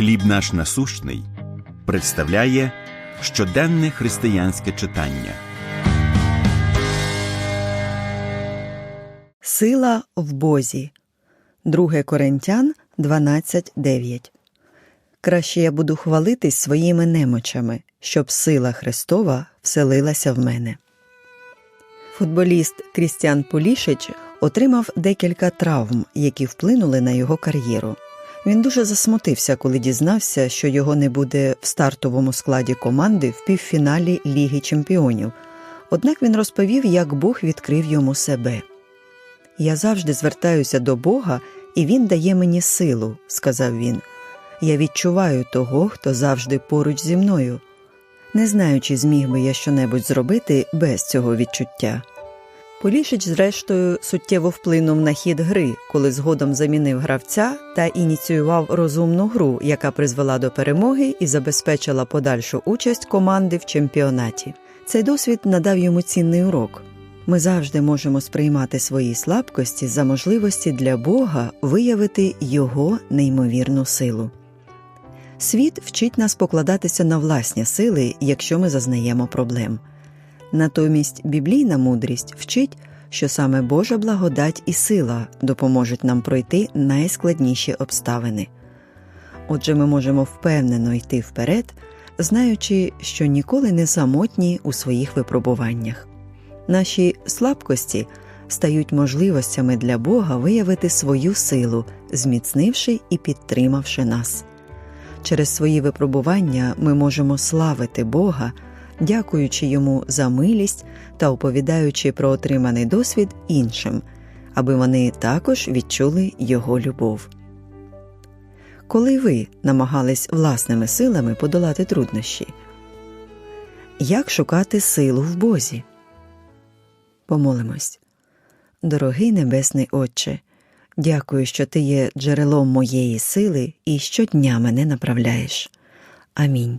Хліб наш насущний представляє щоденне християнське читання. Сила в Бозі. 2 Коринтян 12.9 Краще я буду хвалитись своїми немочами, щоб сила Христова вселилася в мене. Футболіст Крістіан Полішич отримав декілька травм, які вплинули на його кар'єру. Він дуже засмутився, коли дізнався, що його не буде в стартовому складі команди в півфіналі Ліги Чемпіонів. Однак він розповів, як Бог відкрив йому себе. Я завжди звертаюся до Бога, і Він дає мені силу, сказав він. Я відчуваю того, хто завжди поруч зі мною. Не знаю, чи зміг би я щонебудь зробити без цього відчуття. Полішич, зрештою, суттєво вплинув на хід гри, коли згодом замінив гравця та ініціював розумну гру, яка призвела до перемоги і забезпечила подальшу участь команди в чемпіонаті. Цей досвід надав йому цінний урок. Ми завжди можемо сприймати свої слабкості за можливості для Бога виявити Його неймовірну силу. Світ вчить нас покладатися на власні сили, якщо ми зазнаємо проблем. Натомість біблійна мудрість вчить, що саме Божа благодать і сила допоможуть нам пройти найскладніші обставини. Отже, ми можемо впевнено йти вперед, знаючи, що ніколи не самотні у своїх випробуваннях. Наші слабкості стають можливостями для Бога виявити свою силу, зміцнивши і підтримавши нас. Через свої випробування ми можемо славити Бога, дякуючи йому за милість та оповідаючи про отриманий досвід іншим, аби вони також відчули його любов. Коли ви намагались власними силами подолати труднощі, як шукати силу в Бозі? Помолимось. Дорогий Небесний Отче, дякую, що Ти є джерелом моєї сили і щодня мене направляєш. Амінь.